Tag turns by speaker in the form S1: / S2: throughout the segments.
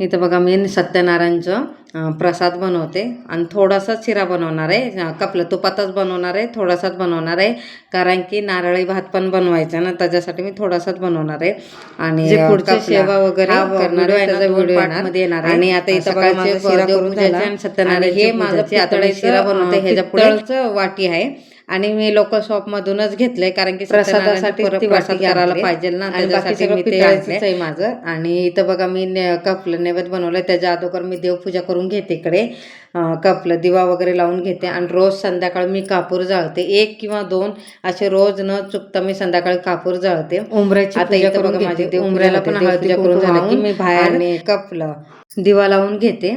S1: इथं बघा मी सत्यनारायणचं प्रसाद बनवते. आणि थोडासा शिरा बनवणार आहे. कपलं तुपातच बनवणार आहे थोडासाच बनवणार आहे. कारण की नारळी भात पण बनवायचा ना त्याच्यासाठी मी थोडासाच बनवणार आहे. आणि
S2: पुढचे
S1: कपला.
S2: सेवा वगैरे करणार आहे येणार. आणि आता इथं बघा
S1: शिरा करून
S2: आणि
S1: आणि हे माझं
S2: शिरा बनवते ह्याच्या पुढे.
S1: पितळचं वाटी आहे. आणि मी लोकल शॉप मधूनच घेतलंय कारण की
S2: प्रसादासाठी
S1: करायला. पाहिजे ना त्याच्यासाठी मी ते
S2: माझं.
S1: आणि इथं बघा मी कपलं नैवेद्य बनवलंय त्याच्या अगोदर मी देवपूजा करून घेते इकडे कपलं दिवा वगैरे लावून घेते आणि रोज संध्याकाळी मी कापूर जाळते एक किंवा दोन असे रोज न चुकता मी संध्याकाळी कापूर जाळते आता इथं बघा माझी
S2: उंबऱ्याला
S1: होते.
S2: पण हळदी
S1: करून झालं की मी बाहेर कपलं दिवा लावून घेते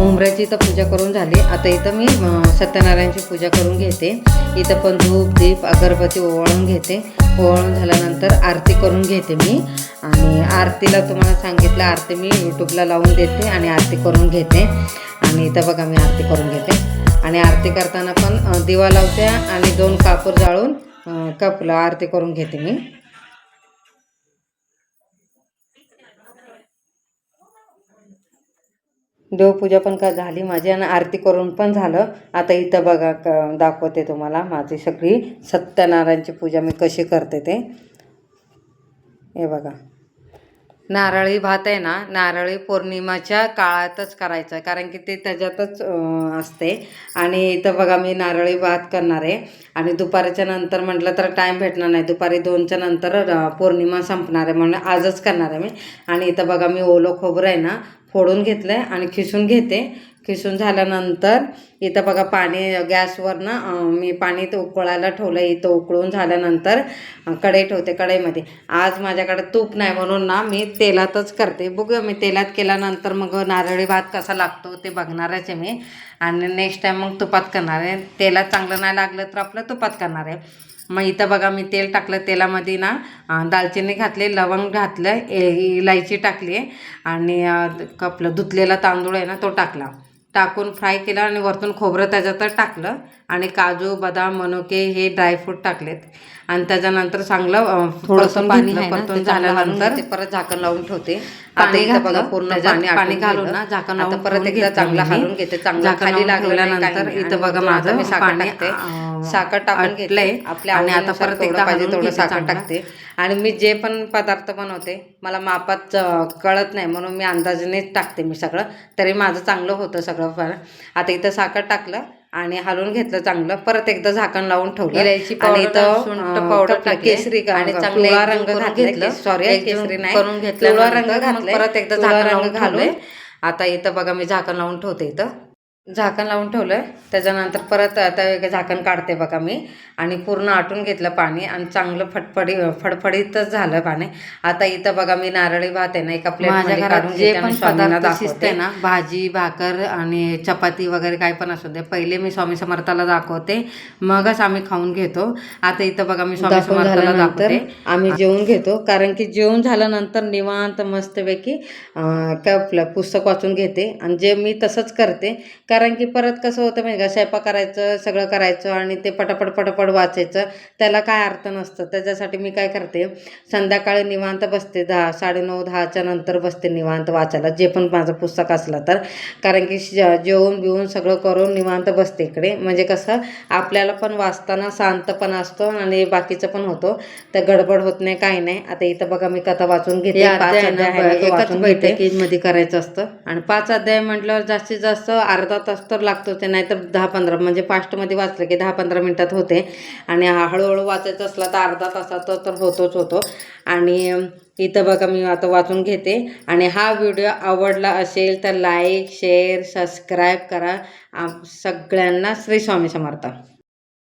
S1: उंबऱ्याची इथं पूजा करून झाली. आता इथं मी सत्यनारायणची पूजा करून घेते. इथं पण धूप दीप अगरबत्ती ओवाळून घेते. ओवाळून झाल्यानंतर आरती करून घेते मी. आणि आरतीला तुम्हाला सांगितलं आरती मी यूट्यूबला लावून देते आणि आरती करून घेते. आणि इथं बघा मी आरती करून घेते. आणि आरती करताना पण दिवा लावते आणि दोन कापूर जाळून कपला आरती करून घेते मी. देवपूजा पण का झाली? माझी आणि आरती करून पण झालं. आता इथं बघा क दाखवते तुम्हाला माझी सगळी सत्यनारायणची पूजा मी कशी करते ते. हे बघा. नारळी भात आहे ना नारळी पौर्णिमाच्या काळातच करायचं आहे. कारण की ते त्याच्यातच असते. आणि इथं बघा मी नारळी भात करणार आहे. आणि दुपारच्या नंतर म्हटलं तर टाईम भेटणार नाही. दुपारी दोनच्या नंतर पौर्णिमा संपणार आहे म्हणून आजच करणार आहे मी. आणि इथं बघा मी ओलं खोबरं आहे ना फोडून घेतलं आहे आणि खिसून घेते. खिसून झाल्यानंतर इथं बघा पाणी गॅसवर ना मी पाणी तो उकळायला ठेवलं इथं उकळून झाल्यानंतर कढई ठेवते कढईमध्ये. आज माझ्याकडे तूप नाही म्हणून ना मी तेलातच करते. बघूया मी तेलात केल्यानंतर मग नारळी भात कसा लागतो ते बघणारच आहे मी. आणि नेक्स्ट टाईम मग तुपात करणार आहे. तेलात चांगलं नाही लागलं तर आपलं तुपात करणार आहे. मग इथं बघा मी तेल टाकलं. तेलामध्ये ना दालचिनी घातली लवंग घातलं ए- इलायची टाकली आणि आपलं धुतलेला तांदूळ आहे ना तो टाकला. टाकून फ्राय केला आणि वरतून खोबरं त्याच्यातच टाकलं आणि काजू बदाम मनुके हे ड्रायफ्रूट टाकलेत आणि त्याच्यानंतर चांगलं
S2: थोडंसं पाणी
S1: परतून
S2: घालून
S1: झाल्यानंतर. परत झाकण लावून ठेवते आता बघा पूर्ण पाणी
S2: घालून. ना झाकण
S1: आता
S2: लावून
S1: परत एकदा चांगलं. हलवून घेते चांगलं खाली
S2: लावून
S1: लागलं नाही, काही
S2: ठेवल्यानंतर
S1: नाही.
S2: इथं बघा माझं
S1: मी साखर टाकते साखर टाकून घेते
S2: आटलंय.
S1: आपल्या
S2: आणि आता परत एकदा
S1: पाहिजे
S2: घेते
S1: साखर. टाकते आणि मी जे पण पदार्थ बनवते मला मापात कळत नाही म्हणून मी अंदाजानेच टाकते मी सगळं तरी माझं चांगलं होतं सगळं पण आता इथं साखर टाकलं आणि हलवून घेतलं चांगलं. परत एकदा झाकण लावून ठेवलं.
S2: इलायची
S1: आणि इथं
S2: टाकली.
S1: केसरी
S2: आणि चांगलं
S1: रंग
S2: घेतलं.
S1: सॉरी केसरी नाही. रंग
S2: मग
S1: घातलाय.
S2: परत एकदा झाकण
S1: रंग घालून. आता इथं बघा मी झाकण लावून ठेवते इथं. झाकण लावून ठेवलं त्याच्यानंतर परत आता एक झाकण काढते बघा मी. आणि पूर्ण आटून घेतलं पाणी आणि चांगलं फटफडी फडफडीतच झालं पाणी. आता इथं बघा मी नारळी भात आहे ना एका
S2: माझ्या
S1: प्लेटमध्ये काढून
S2: जे पण पदार्थ शिजते ना
S1: भाजी भाकर आणि चपाती वगैरे काय पण असू दे पहिले मी स्वामी समर्थाला दाखवते मगच आम्ही खाऊन घेतो. आता इथं बघा मी स्वामी समर्थाला दाखवते. आम्ही जेवून घेतो. कारण की जेवून झाल्यानंतर निवांत मस्तपैकी अं, काय आपलं पुस्तक वाचून घेते. आणि जे मी तसंच करते कारण की परत कसं होतं माहिती का? स्वयंपाक करायचं सगळं करायचं आणि ते पटापट पटापट वाचायचं. त्याला काय अर्थ नसतं. त्याच्यासाठी मी काय करते संध्याकाळी निवांत बसते. दहा साडेनऊ दहाच्या नंतर बसते निवांत वाचायला. जे पण माझं पुस्तक असलं तर. कारण की जेवून बिवून सगळं करून निवांत बसते इकडे. म्हणजे कसं आपल्याला पण वाचताना शांतपणा असतो आणि बाकीचं पण होतो. तर गडबड होत नाही काही नाही. आता इथं बघा मी कथा वाचून घेते. पाच
S2: अध्याय एकाच. बैठकीमध्ये
S1: करायचं असतं. आणि पाच अध्याय म्हटल्यावर जास्तीत जास्त अर्धा तास तर लागतो ते नाहीतर दहा पंधरा म्हणजे फास्टमध्ये वाचलं की दहा पंधरा मिनटात होते. आणि हळूहळू वाचायचं असला तर अर्धा तासात तर होतोच होतो. आणि इथं बघा मी आता वाचून घेते. आणि हा व्हिडिओ आवडला असेल तर लाईक शेअर सबस्क्राईब करा. सगळ्यांना श्री स्वामी समर्थ.